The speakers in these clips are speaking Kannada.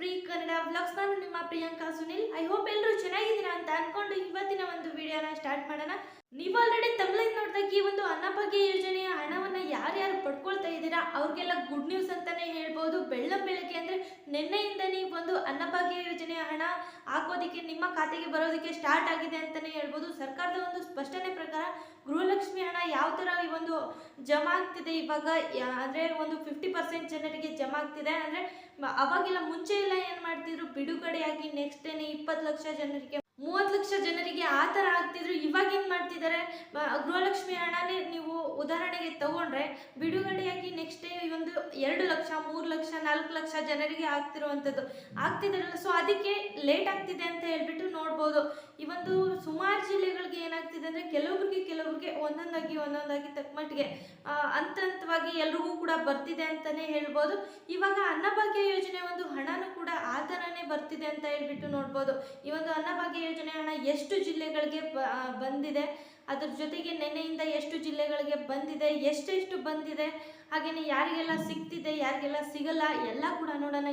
ಸುಪ್ರೀ ಕನ್ನಡ ವ್ಲಾಗ್ಸ್ ನಾನು ನಿಮ್ಮ ಪ್ರಿಯಾಂಕಾ ಸುನಿಲ್. ಐ ಹೋಪ್ ಎಲ್ಲರೂ ಚೆನ್ನಾಗಿದ್ದೀರಾ ಅಂತ ಅನ್ಕೊಂಡು ಇವತ್ತಿನ ಒಂದು ವಿಡಿಯೋನ ಸ್ಟಾರ್ಟ್ ಮಾಡೋಣ. ನೀವು ಆಲ್ರೆಡಿ ತಮಿಳಿನ ನೋಡಿದಾಗ ಈ ಒಂದು ಅನ್ನಭಾಗ್ಯ ಯೋಜನೆಯ ಹಣವನ್ನ ಯಾರ್ಯಾರು ಪಡ್ಕೊಳ್ತಾ ಇದ್ದೀರಾ ಅವ್ರಿಗೆಲ್ಲ ಗುಡ್ ನ್ಯೂಸ್ ಅಂತಾನೆ ಹೇಳ್ಬೋದು. ಬೆಳ್ಳ ಬೆಳಗ್ಗೆ ಅಂದ್ರೆ ನಿನ್ನೆಯಿಂದ ನೀವು ಒಂದು ಅನ್ನಭಾಗ್ಯ ಯೋಜನೆಯ ಹಣ ಹಾಕೋದಕ್ಕೆ ನಿಮ್ಮ ಖಾತೆಗೆ ಬರೋದಕ್ಕೆ ಸ್ಟಾರ್ಟ್ ಆಗಿದೆ ಅಂತಾನೆ ಹೇಳ್ಬೋದು. ಯಾವ ಥರ ಈ ಒಂದು ಜಮಾ ಆಗ್ತಿದೆ ಇವಾಗ? ಅಂದರೆ ಒಂದು ಫಿಫ್ಟಿ ಪರ್ಸೆಂಟ್ ಜನರಿಗೆ ಜಮಾ ಆಗ್ತಿದೆ. ಅಂದರೆ ಅವಾಗೆಲ್ಲ, ಮುಂಚೆ ಎಲ್ಲ ಏನು ಮಾಡ್ತಿದ್ರು? ಬಿಡುಗಡೆಯಾಗಿ ನೆಕ್ಸ್ಟ್ ಡೇನೆ ಇಪ್ಪತ್ತು ಲಕ್ಷ ಜನರಿಗೆ ಮೂವತ್ತು ಲಕ್ಷ ಜನರಿಗೆ ಆ ಥರ ಆಗ್ತಿದ್ರು ಇವಾಗ ಏನು ಮಾಡ್ತಿದ್ದಾರೆ? ಗೃಹಲಕ್ಷ್ಮಿ ಹಣನೇ ನೀವು ಉದಾಹರಣೆಗೆ ತಗೊಂಡ್ರೆ ಬಿಡುಗಡೆಯಾಗಿ ನೆಕ್ಸ್ಟ್ ಡೇ ಒಂದು ಎರಡು ಲಕ್ಷ ಮೂರು ಲಕ್ಷ ನಾಲ್ಕು ಲಕ್ಷ ಜನರಿಗೆ ಆಗ್ತಿರುವಂಥದ್ದು. ಆಗ್ತಿದಾರಲ್ಲ ಸೊ ಅದಕ್ಕೆ ಲೇಟ್ ಆಗ್ತಿದೆ ಅಂತ ಹೇಳ್ಬಿಟ್ಟು ನೋಡ್ಬೋದು. ಈ ಒಂದು ಸುಮಾರು ಜಿಲ್ಲೆಗಳಿಗೆ ಏನಾಗ್ತಿದೆ ಅಂದರೆ ಕೆಲವೊಬ್ರಿಗೆ ಕೆಲವ್ರಿಗೆ ಒಂದೊಂದಾಗಿ ಒಂದೊಂದಾಗಿ ತಕ್ಕ ಮಟ್ಟಿಗೆ ಆ, ಹಂತ ಹಂತವಾಗಿ ಎಲ್ರಿಗೂ ಕೂಡ ಬರ್ತಿದೆ ಅಂತಲೇ ಹೇಳ್ಬೋದು. ಇವಾಗ ಅನ್ನಭಾಗ್ಯ ಯೋಜನೆ ಒಂದು ಹಣನೂ ಕೂಡ ಆ ಥರನೇ ಬರ್ತಿದೆ ಅಂತ ಹೇಳ್ಬಿಟ್ಟು ನೋಡ್ಬೋದು. ಈ ಒಂದು ಅನ್ನಭಾಗ್ಯ ಯೋಜನೆ ಹಣ ಎಷ್ಟು ಜಿಲ್ಲೆಗಳಿಗೆ ಬಂದಿದೆ, ಅದ್ರ ಜೊತೆಗೆ ನೆನೆಯಿಂದ ಎಷ್ಟು ಜಿಲ್ಲೆಗಳಿಗೆ ಬಂದಿದೆ, ಎಷ್ಟೆಷ್ಟು ಬಂದಿದೆ ಹಾಗೆಯೇ ಯಾರಿಗೆಲ್ಲ ಸಿಗ್ತಿದೆ, ಯಾರಿಗೆಲ್ಲ ಸಿಗಲ್ಲ, ಎಲ್ಲ ಕೂಡ ನೋಡೋಣ.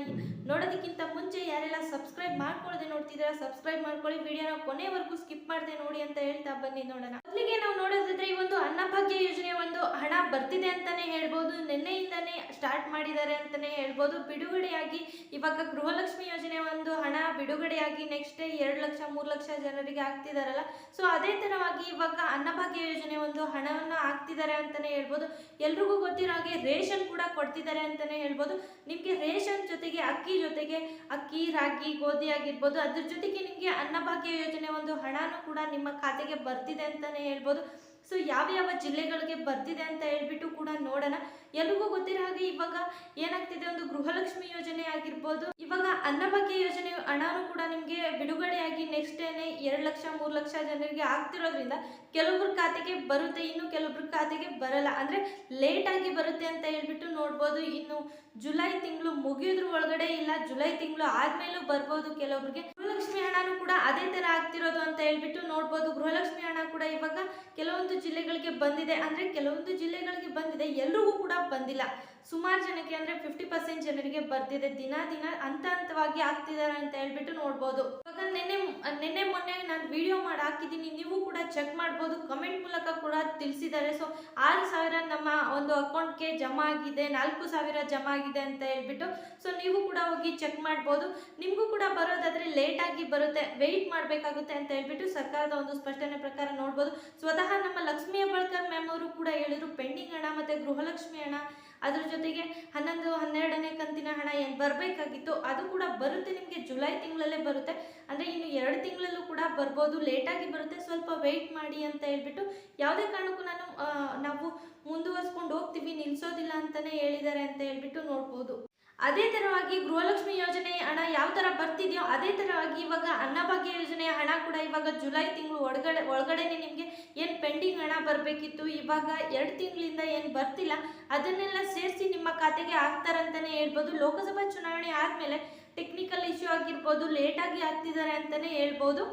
ನೋಡೋದಕ್ಕಿಂತ ಮುಂಚೆ ಯಾರೆಲ್ಲ ಸಬ್ಸ್ಕ್ರೈಬ್ ಮಾಡ್ಕೊಳ್ಳದೆ ನೋಡ್ತಿದ್ದೀರಾ ಸಬ್ಸ್ಕ್ರೈಬ್ ಮಾಡ್ಕೊಳ್ಳಿ. ವಿಡಿಯೋನ ಕೊನೆವರೆಗೂ ಸ್ಕಿಪ್ ಮಾಡದೆ ನೋಡಿ ಅಂತ ಹೇಳ್ತಾ ಬನ್ನಿ ನೋಡೋಣ. ಮೊದಲಿಗೆ ನಾವು ನೋಡೋದಿದ್ರೆ ಈ ಒಂದು ಅನ್ನಭಾಗ್ಯ ಯೋಜನೆ ಒಂದು ಹಣ ಬರ್ತಿದೆ ಅಂತಾನೆ ಹೇಳ್ಬೋದು. ನಿನ್ನೆಯಿಂದಾನೇ ಸ್ಟಾರ್ಟ್ ಮಾಡಿದ್ದಾರೆ ಅಂತಾನೆ ಹೇಳ್ಬೋದು. ಬಿಡುಗಡೆಯಾಗಿ ಇವಾಗ ಗೃಹಲಕ್ಷ್ಮಿ ಯೋಜನೆ ಒಂದು ಹಣ ಬಿಡುಗಡೆಯಾಗಿ ನೆಕ್ಸ್ಟ್ ಎರಡು ಲಕ್ಷ, ಮೂರು ಲಕ್ಷ ಜನರಿಗೆ ಆಗ್ತಿದಾರಲ್ಲ ಸೊ ಅದೇ ತರವಾಗಿ ಇವಾಗ ಅನ್ನಭಾಗ್ಯ ಯೋಜನೆ ಒಂದು ಹಣವನ್ನು ಹಾಕ್ತಿದ್ದಾರೆ ಅಂತಾನೆ ಹೇಳ್ಬೋದು. ಎಲ್ರಿಗೂ ಗೊತ್ತಿರೋ ಹಾಗೆ ರೇಷನ್ ಕೂಡ ಕೊಡ್ತಿದ್ದಾರೆ ಅಂತಾನೆ ಹೇಳ್ಬೋದು. ನಿಮಗೆ ರೇಷನ್ ಜೊತೆಗೆ, ಅಕ್ಕಿ ಜೊತೆಗೆ, ಅಕ್ಕಿ, ರಾಗಿ, ಗೋಧಿ ಆಗಿರ್ಬೋದು ಅದ್ರ ಜೊತೆಗೆ ನಿಮಗೆ ಅನ್ನಭಾಗ್ಯ ಯೋಜನೆ ಒಂದು ಹಣನೂ ಕೂಡ ನಿಮ್ಮ ಖಾತೆಗೆ ಬರ್ತಿದೆ ಅಂತಾನೆ ಹೇಳ್ಬೋದು. ಸೊ ಯಾವ ಜಿಲ್ಲೆಗಳಿಗೆ ಬರ್ತಿದೆ ಅಂತ ಹೇಳ್ಬಿಟ್ಟು ಕೂಡ ನೋಡೋಣ. ಎಲ್ರಿಗೂ ಗೊತ್ತಿರೋ ಹಾಗೆ ಇವಾಗ ಏನಾಗ್ತಿದೆ? ಒಂದು ಗೃಹಲಕ್ಷ್ಮಿ ಯೋಜನೆ ಆಗಿರ್ಬೋದು. ಇವಾಗ ಅನ್ನಭಾಗ್ಯ ಯೋಜನೆ ಹಣನೂ ಕೂಡ ನಿಮಗೆ ಬಿಡುಗಡೆಯಾಗಿ ನೆಕ್ಸ್ಟ್ ಡೇನೆ ಎರಡು ಲಕ್ಷ, ಮೂರು ಲಕ್ಷ ಜನರಿಗೆ ಆಗ್ತಿರೋದ್ರಿಂದ ಕೆಲವೊಬ್ರ ಖಾತೆಗೆ ಬರುತ್ತೆ, ಇನ್ನು ಕೆಲವೊಬ್ರ ಖಾತೆಗೆ ಬರಲ್ಲ. ಅಂದ್ರೆ ಲೇಟ್ ಆಗಿ ಬರುತ್ತೆ ಅಂತ ಹೇಳ್ಬಿಟ್ಟು ನೋಡ್ಬೋದು. ಇನ್ನು ಜುಲೈ ತಿಂಗಳು ಮುಗಿಯೋದ್ರ ಒಳಗಡೆ ಇಲ್ಲ. ಜುಲೈ ತಿಂಗಳು ಆದ್ಮೇಲೂ ಬರ್ಬೋದು ಕೆಲವೊಬ್ರಿಗೆ ಗೃಹಲಕ್ಷ್ಮಿ ಹಣನೂ ಕೂಡ ಅದೇ ತರ ಆಗ್ತಿರೋದು ಅಂತ ಹೇಳ್ಬಿಟ್ಟು ನೋಡ್ಬೋದು. ಗೃಹಲಕ್ಷ್ಮಿ ಹಣ ಕೂಡ ಇವಾಗ ಕೆಲವೊಂದು ಜಿಲ್ಲೆಗಳಿಗೆ ಬಂದಿದೆ. ಅಂದ್ರೆ ಕೆಲವೊಂದು ಜಿಲ್ಲೆಗಳಿಗೆ ಬಂದಿದೆ. ಎಲ್ರಿಗೂ ಕೂಡ ಬಂದಿಲ್ಲ. ಸುಮಾರು ಜನಕ್ಕೆ ಅಂದ್ರೆ ಫಿಫ್ಟಿ ಪರ್ಸೆಂಟ್ ಜನರಿಗೆ ಬರ್ತಿದೆ. ದಿನ ದಿನ ಹಂತ ಹಂತವಾಗಿ ಆಗ್ತಿದ್ದಾರೆ ಅಂತ ಹೇಳ್ಬಿಟ್ಟು ನೋಡ್ಬೋದು. ಇವಾಗ ನಿನ್ನೆ ನಿನ್ನೆ ಮೊನ್ನೆ ನಾನು ವಿಡಿಯೋ ಮಾಡಿ ಹಾಕಿದ್ದೀನಿ. ನೀವು ಕೂಡ ಚೆಕ್ ಮಾಡ್ಬೋದು. ಕಮೆಂಟ್ ಮೂಲಕ ಕೂಡ ತಿಳಿಸಿದ್ದಾರೆ. ಸೊ ಆರು ಸಾವಿರ ನಮ್ಮ ಒಂದು ಅಕೌಂಟ್ಗೆ ಜಮಾ ಆಗಿದೆ. ನಾಲ್ಕು ಸಾವಿರ ಜಮಾ ಆಗಿದೆ ಅಂತ ಹೇಳ್ಬಿಟ್ಟು. ಸೊ ನೀವು ಕೂಡ ಹೋಗಿ ಚೆಕ್ ಮಾಡ್ಬೋದು. ನಿಮಗೂ ಕೂಡ ಬರೋದಾದ್ರೆ ಲೇಟ್ ಆಗಿ ಬರುತ್ತೆ. ವೆಯ್ಟ್ ಮಾಡಬೇಕಾಗುತ್ತೆ ಅಂತ ಹೇಳ್ಬಿಟ್ಟು ಸರ್ಕಾರದ ಒಂದು ಸ್ಪಷ್ಟನೆ ಪ್ರಕಾರ ನೋಡ್ಬೋದು. ಸ್ವತಃ ನಮ್ಮ ಲಕ್ಷ್ಮೀ ಹೆಬ್ಬಾಳ್ಕರ್ ಮ್ಯಾಮ್ ಅವರು ಕೂಡ ಹೇಳಿದ್ರು, ಪೆಂಡಿಂಗ್ ಹಣ ಮತ್ತೆ ಗೃಹಲಕ್ಷ್ಮಿ ಹಣ ಅದ್ರ ಜೊತೆಗೆ ಹನ್ನೊಂದು, ಹನ್ನೆರಡನೇ ಕಂತಿನ ಹಣ ಏನು ಬರಬೇಕಾಗಿತ್ತು ಅದು ಕೂಡ ಬರುತ್ತೆ ನಿಮಗೆ ಜುಲೈ ತಿಂಗಳಲ್ಲೇ ಬರುತ್ತೆ. ಅಂದರೆ ಇನ್ನು ಎರಡು ತಿಂಗಳಲ್ಲೂ ಕೂಡ ಬರ್ಬೋದು ಲೇಟಾಗಿ ಬರುತ್ತೆ. ಸ್ವಲ್ಪ ವೆಯ್ಟ್ ಮಾಡಿ ಅಂತ ಹೇಳ್ಬಿಟ್ಟು ಯಾವುದೇ ಕಾರಣಕ್ಕೂ ನಾನು ನಾವು ಮುಂದುವರ್ಸ್ಕೊಂಡು ಹೋಗ್ತೀವಿ ನಿಲ್ಲಿಸೋದಿಲ್ಲ ಅಂತಲೇ ಹೇಳಿದ್ದಾರೆ ಅಂತ ಹೇಳ್ಬಿಟ್ಟು ನೋಡ್ಬೋದು. ಅದೇ ತರವಾಗಿ ಗೃಹಲಕ್ಷ್ಮಿ ಯೋಜನೆ ಹಣ ಯಾವ ತರ ಬರ್ತಿದೆಯೋ ಅದೇ ತರವಾಗಿ ಇವಾಗ ಅನ್ನಭಾಗ್ಯ ಯೋಜನೆ ಹಣ ಕೂಡ ಇವಾಗ ಜುಲೈ ತಿಂಗಳು ಒಳಗಡೆ, ಒಳಗಡೆನೆ ನಿಮಗೆ ಏನು ಪೆಂಡಿಂಗ್ ಹಣ ಬರಬೇಕಿತ್ತು, ಇವಾಗ ಎರಡು ತಿಂಗಳಿಂದ ಏನು ಬರ್ತಿಲ್ಲ, ಅದನ್ನೆಲ್ಲ ಸೇರಿಸಿ ನಿಮ್ಮ ಖಾತೆಗೆ ಹಾಕ್ತಾರಂತಾನೆ ಹೇಳ್ಬೋದು. ಲೋಕಸಭಾ ಚುನಾವಣೆ ಆದಮೇಲೆ ಟೆಕ್ನಿಕಲ್ ಇಶ್ಯೂ ಆಗಿರ್ಬೋದು ಲೇಟಾಗಿ ಆಗ್ತಿದ್ದಾರೆ ಅಂತಲೇ ಹೇಳ್ಬೋದು.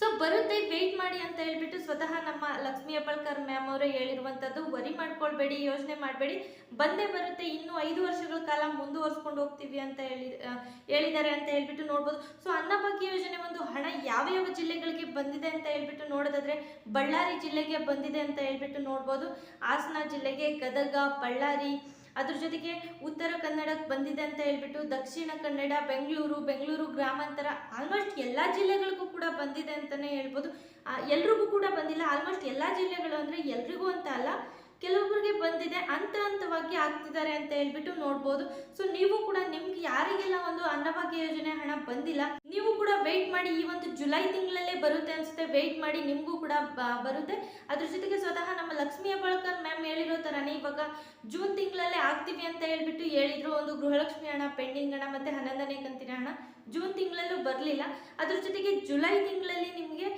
ಸೊ ಬರುತ್ತೆ ವೆಯ್ಟ್ ಮಾಡಿ ಅಂತ ಹೇಳ್ಬಿಟ್ಟು ಸ್ವತಃ ನಮ್ಮ ಲಕ್ಷ್ಮಿ ಹೆಬ್ಬಾಳ್ಕರ್ ಮ್ಯಾಮ್ ಅವರೇ ಹೇಳಿರುವಂಥದ್ದು ವರಿ ಮಾಡ್ಕೊಳ್ಬೇಡಿ, ಯೋಚನೆ ಮಾಡಬೇಡಿ. ಬಂದೇ ಬರುತ್ತೆ, ಇನ್ನು ಐದು ವರ್ಷಗಳ ಕಾಲ ಮುಂದುವರ್ಸ್ಕೊಂಡು ಹೋಗ್ತೀವಿ ಅಂತ ಹೇಳಿ ಹೇಳಿದ್ದಾರೆ ಅಂತ ಹೇಳ್ಬಿಟ್ಟು ನೋಡ್ಬೋದು. ಸೊ ಅನ್ನಭಾಗ್ಯ ಯೋಜನೆ ಒಂದು ಹಣ ಯಾವ ಯಾವ ಜಿಲ್ಲೆಗಳಿಗೆ ಬಂದಿದೆ ಅಂತ ಹೇಳ್ಬಿಟ್ಟು ನೋಡೋದಾದ್ರೆ, ಬಳ್ಳಾರಿ ಜಿಲ್ಲೆಗೆ ಬಂದಿದೆ ಅಂತ ಹೇಳ್ಬಿಟ್ಟು ನೋಡ್ಬೋದು. ಹಾಸನ ಜಿಲ್ಲೆಗೆ ಗದಗ, ಬಳ್ಳಾರಿ ಅದ್ರ ಜೊತೆಗೆ ಉತ್ತರ ಕನ್ನಡಕ್ಕೆ ಬಂದಿದೆ ಅಂತ ಹೇಳ್ಬಿಟ್ಟು ದಕ್ಷಿಣ ಕನ್ನಡ, ಬೆಂಗಳೂರು ಬೆಂಗಳೂರು ಗ್ರಾಮಾಂತರ ಆಲ್ಮೋಸ್ಟ್ ಎಲ್ಲ ಜಿಲ್ಲೆಗಳಿಗೂ ಕೂಡ ಬಂದಿದೆ ಅಂತಲೇ ಹೇಳ್ಬೋದು. ಎಲ್ರಿಗೂ ಕೂಡ ಬಂದಿಲ್ಲ. ಆಲ್ಮೋಸ್ಟ್ ಎಲ್ಲ ಜಿಲ್ಲೆಗಳು ಅಂದರೆ ಎಲ್ರಿಗೂ ಅಂತ ಅಲ್ಲ ಕೆಲವೊಬ್ಬರಿಗೆ ಬಂದಿದೆ. ಹಂತ ಹಂತವಾಗಿ ಆಗ್ತಿದ್ದಾರೆ ಅಂತ ಹೇಳ್ಬಿಟ್ಟು ನೋಡ್ಬೋದು. ಸೊ ನೀವು ಕೂಡ ನಿಮ್ಗೆ ಯಾರಿಗೆಲ್ಲ ಅನ್ನಭಾಗ್ಯ ಯೋಜನೆ ಹಣ ಬಂದಿಲ್ಲ, ನೀವು ಕೂಡ ವೆಯ್ಟ್ ಮಾಡಿ, ಈ ಒಂದು ಜುಲೈ ತಿಂಗಳಲ್ಲೇ ಬರುತ್ತೆ ಅನ್ಸುತ್ತೆ. ವೆಯ್ಟ್ ಮಾಡಿ ನಿಮಗೂ ಕೂಡ ಬರುತ್ತೆ. ಅದ್ರ ಜೊತೆಗೆ ಸ್ವತಃ ನಮ್ಮ ಲಕ್ಷ್ಮೀ ಹೆಬ್ಬಾಳ್ಕರ್ ಮ್ಯಾಮ್ ಹೇಳಿರೋ ಥರನೇ ಇವಾಗ ಜೂನ್ ತಿಂಗಳಲ್ಲೇ ಆಗ್ತೀವಿ ಅಂತ ಹೇಳ್ಬಿಟ್ಟು ಹೇಳಿದ್ರು. ಒಂದು ಗೃಹಲಕ್ಷ್ಮಿ ಹಣ ಪೆಂಡಿಂಗ್ ಹಣ ಮತ್ತೆ ಹನ್ನೊಂದನೇ ಕಂತಿನ ಹಣ ಜೂನ್ ತಿಂಗಳಲ್ಲೂ ಬರಲಿಲ್ಲ. ಅದ್ರ ಜೊತೆಗೆ ಜುಲೈ ತಿಂಗಳಲ್ಲಿ ನಿಮಗೆ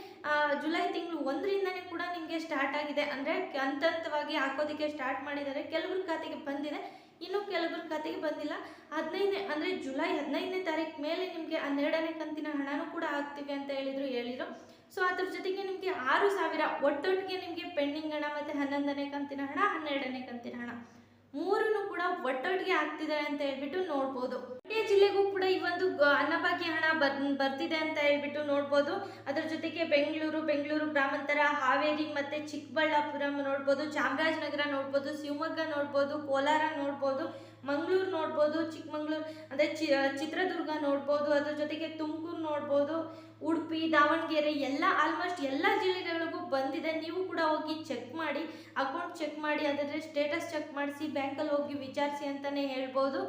ಜುಲೈ ತಿಂಗಳು ಒಂದರಿಂದನೇ ಕೂಡ ನಿಮಗೆ ಸ್ಟಾರ್ಟ್ ಆಗಿದೆ. ಅಂದರೆ ಹಂತ ಹಂತವಾಗಿ ಹಾಕೋದಕ್ಕೆ ಸ್ಟಾರ್ಟ್ ಮಾಡಿದ್ದಾರೆ. ಕೆಲವ್ರ ಖಾತೆಗೆ ಬಂದಿದೆ. ಇನ್ನು ಕೆಲವರು ಖಾತೆಗೆ ಬಂದಿಲ್ಲ. ಹದಿನೈದನೇ, ಅಂದರೆ ಜುಲೈ ಹದಿನೈದನೇ ತಾರೀಕು ಮೇಲೆ ನಿಮಗೆ ಹನ್ನೆರಡನೇ ಕಂತಿನ ಹಣನೂ ಕೂಡ ಹಾಕ್ತೀವಿ ಅಂತ ಹೇಳಿದ್ರು ಹೇಳಿದ್ರು. ಸೊ ಅದ್ರ ಜೊತೆಗೆ ನಿಮಗೆ ಆರು ಸಾವಿರ ಒಟ್ಟೊಟ್ಟಿಗೆ ನಿಮಗೆ ಪೆಂಡಿಂಗ್ ಹಣ ಮತ್ತು ಹನ್ನೊಂದನೇ ಕಂತಿನ ಹಣ, ಹನ್ನೆರಡನೇ ಕಂತಿನ ಹಣ. ಮೂರನ್ನು ಕೂಡ ಒಟ್ಟೊಟ್ಟಿಗೆ ಆಗ್ತಿದ್ದಾರೆ ಅಂತ ಹೇಳ್ಬಿಟ್ಟು ನೋಡ್ಬೋದು ಇದೇ ಜಿಲ್ಲೆಗೂ ಕೂಡ ಈ ಒಂದು ಗ- ಅನ್ನಭಾಗ್ಯ ಹಣ ಬರ್ ಬರ್ತಿದೆ ಅಂತ ಹೇಳ್ಬಿಟ್ಟು ನೋಡ್ಬೋದು. ಅದ್ರ ಜೊತೆಗೆ ಬೆಂಗಳೂರು ಬೆಂಗಳೂರು ಗ್ರಾಮಾಂತರ, ಹಾವೇರಿ ಮತ್ತೆ ಚಿಕ್ಕಬಳ್ಳಾಪುರ ನೋಡ್ಬೋದು. ಚಾಮರಾಜನಗರ ನೋಡ್ಬೋದು. ಶಿವಮೊಗ್ಗ ನೋಡ್ಬೋದು. ಕೋಲಾರ ನೋಡ್ಬೋದು. ಮಂಗಳೂರು ನೋಡ್ಬೋದು, ಚಿಕ್ಕಮಂಗ್ಳೂರು ಅಂದರೆ ಚಿ ಚಿತ್ರದುರ್ಗ ನೋಡ್ಬೋದು, ಅದ್ರ ಜೊತೆಗೆ ತುಮಕೂರು ನೋಡ್ಬೋದು, ಉಡುಪಿ, ದಾವಣಗೆರೆ, ಎಲ್ಲ ಆಲ್ಮೋಸ್ಟ್ ಎಲ್ಲ ಜಿಲ್ಲೆಗಳಿಗೂ ಬಂದಿದೆ. ನೀವು ಕೂಡ ಹೋಗಿ ಚೆಕ್ ಮಾಡಿ ಅಕೌಂಟ್ ಚೆಕ್ ಮಾಡಿ ಅದರ ಸ್ಟೇಟಸ್ ಚೆಕ್ ಮಾಡಿಸಿ ಬ್ಯಾಂಕಲ್ಲಿ ಹೋಗಿ ವಿಚಾರಿಸಿ ಅಂತಲೇ ಹೇಳ್ಬೋದು.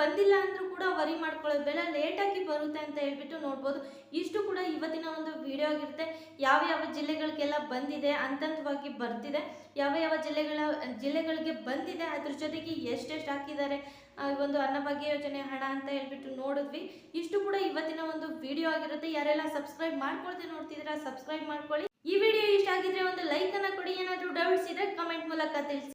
ಬಂದಿಲ್ಲ ಅಂದರೂ ಕೂಡ ವರಿ ಮಾಡ್ಕೊಳ್ಳೋದು ಬೇಡ. ಲೇಟಾಗಿ ಬರುತ್ತೆ ಅಂತ ಹೇಳ್ಬಿಟ್ಟು ನೋಡ್ಬೋದು. ಇಷ್ಟು ಕೂಡ ಇವತ್ತಿನ ಒಂದು ವಿಡಿಯೋ ಆಗಿರುತ್ತೆ. ಯಾವ ಯಾವ ಜಿಲ್ಲೆಗಳಿಗೆಲ್ಲ ಬಂದಿದೆ ಹಂತವಾಗಿ ಬರ್ತಿದೆ. ಯಾವ ಯಾವ ಜಿಲ್ಲೆಗಳ, ಜಿಲ್ಲೆಗಳಿಗೆ ಬಂದಿದೆ, ಅದ್ರ ಜೊತೆಗೆ ಎಷ್ಟೆಷ್ಟು ಹಾಕಿದ್ದಾರೆ ಒಂದು ಅನ್ನಭಾಗ್ಯ ಯೋಜನೆ ಹಣ ಅಂತ ಹೇಳ್ಬಿಟ್ಟು ನೋಡಿದ್ವಿ. ಇಷ್ಟು ಕೂಡ ಇವತ್ತಿನ ಒಂದು ವಿಡಿಯೋ ಆಗಿರುತ್ತೆ. ಯಾರೆಲ್ಲ ಸಬ್ಸ್ಕ್ರೈಬ್ ಮಾಡ್ಕೊಳ್ದೆ ನೋಡ್ತಿದ್ದೀರಾ ಸಬ್ಸ್ಕ್ರೈಬ್ ಮಾಡ್ಕೊಳ್ಳಿ. ಈ ವಿಡಿಯೋ ಇಷ್ಟ ಆಗಿದ್ರೆ ಒಂದು ಲೈಕ್ ಅನ್ನ ಕೊಡಿ. ಏನಾದರೂ ಡೌಟ್ಸ್ ಇದ್ರೆ ಕಮೆಂಟ್ ಮೂಲಕ ತಿಳಿಸಿ.